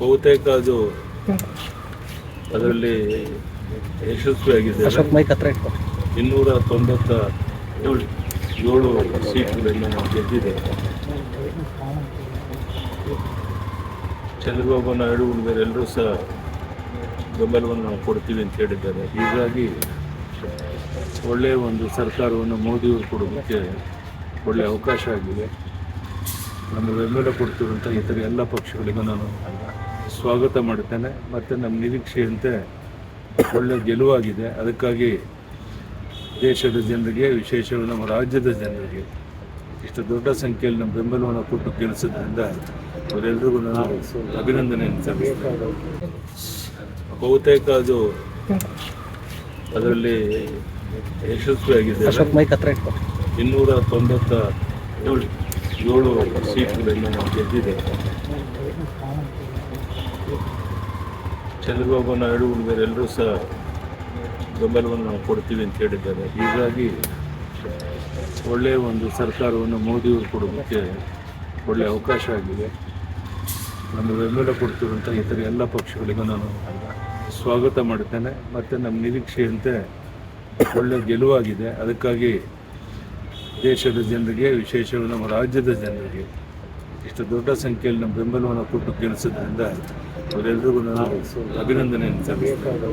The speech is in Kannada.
ಬಹುತೇಕ ಅದು ಅದರಲ್ಲಿ ಯಶಸ್ವಿಯಾಗಿದೆ. ಅಶೋಕ್ ಮೈಕ್ ಹತ್ರ ಇಟ್ಕೊ. ಇನ್ನೂರ ತೊಂಬತ್ತ ಏಳು ಏಳು ಸೀಟ್ಗಳನ್ನು ನಾವು ಗೆದ್ದಿದೆ ಚಂದ್ರಬಾಬು ನಾಯ್ಡು ಉಳಿದರೆಲ್ಲರೂ ಸಹ ಬೆಂಬಲವನ್ನು ನಾವು ಕೊಡ್ತೀವಿ ಅಂತ ಹೇಳಿದ್ದಾರೆ. ಹೀಗಾಗಿ ಒಳ್ಳೆಯ ಒಂದು ಸರ್ಕಾರವನ್ನು ಮೋದಿಯವರು ಕೊಡೋದಕ್ಕೆ ಒಳ್ಳೆಯ ಅವಕಾಶ ಆಗಿದೆ. ನಮ್ಮ ಬೆಂಬಲ ಕೊಡ್ತಿರುವಂಥ ಇತರ ಎಲ್ಲ ಪಕ್ಷಗಳಿಗೂ ನಾನು ಸ್ವಾಗತ ಮಾಡ್ತೇನೆ ಮತ್ತು ನಮ್ಮ ನಿರೀಕ್ಷೆಯಂತೆ ಒಳ್ಳೆಯ ಗೆಲುವಾಗಿದೆ. ಅದಕ್ಕಾಗಿ ದೇಶದ ಜನರಿಗೆ ವಿಶೇಷವಾಗಿ ನಮ್ಮ ರಾಜ್ಯದ ಜನರಿಗೆ ಇಷ್ಟು ದೊಡ್ಡ ಸಂಖ್ಯೆಯಲ್ಲಿ ನಮ್ಮ ಬೆಂಬಲವನ್ನು ಕೊಟ್ಟು ಕೆಲಸದ್ರಿಂದ ಅವರೆಲ್ಲರಿಗೂ ನಾನು ಅಭಿನಂದನೆ ಸಲ್ಲಿಸ್ತೇನೆ. ಬಹುತೇಕ ಅದು ಅದರಲ್ಲಿ ಯಶಸ್ವಿಯಾಗಿದೆ ಇನ್ನೂರ ತೊಂಬತ್ತ ಏಳು ಏಳು ಸೀಟ್ಗಳನ್ನು ನಾವು ಗೆದ್ದಿದೆ ಚಂದ್ರಬಾಬು ನಾಯ್ಡು ಇವರೆಲ್ಲರೂ ಸಹ ಬೆಂಬಲವನ್ನು ನಾವು ಕೊಡ್ತೀವಿ ಅಂತ ಹೇಳಿದ್ದಾರೆ. ಹೀಗಾಗಿ ಒಳ್ಳೆಯ ಒಂದು ಸರ್ಕಾರವನ್ನು ಮೋದಿಯವರು ಕೊಡೋದಕ್ಕೆ ಒಳ್ಳೆಯ ಅವಕಾಶ ಆಗಿದೆ. ನಮ್ಮ ಬೆಂಬಲ ಕೊಡ್ತಿರುವಂಥ ಇತರ ಎಲ್ಲ ಪಕ್ಷಗಳಿಗೂ ನಾನು ಸ್ವಾಗತ ಮಾಡ್ತೇನೆ ಮತ್ತು ನಮ್ಮ ನಿರೀಕ್ಷೆಯಂತೆ ಒಳ್ಳೆಯ ಗೆಲುವಾಗಿದೆ. ಅದಕ್ಕಾಗಿ ದೇಶದ ಜನರಿಗೆ, ವಿಶೇಷವಾಗಿ ನಮ್ಮ ರಾಜ್ಯದ ಜನರಿಗೆ ಇಷ್ಟು ದೊಡ್ಡ ಸಂಖ್ಯೆಯಲ್ಲಿ ನಮ್ಮ ಬೆಂಬಲವನ್ನು ಕೊಟ್ಟು ಗೆಲ್ಲಿಸೋದ್ರಿಂದ ಅವರೆಲ್ಲರಿಗೂ ನಾನು ಅಭಿನಂದನೆಯನ್ನು ಸಲ್ಲಿಸ್ತೇನೆ.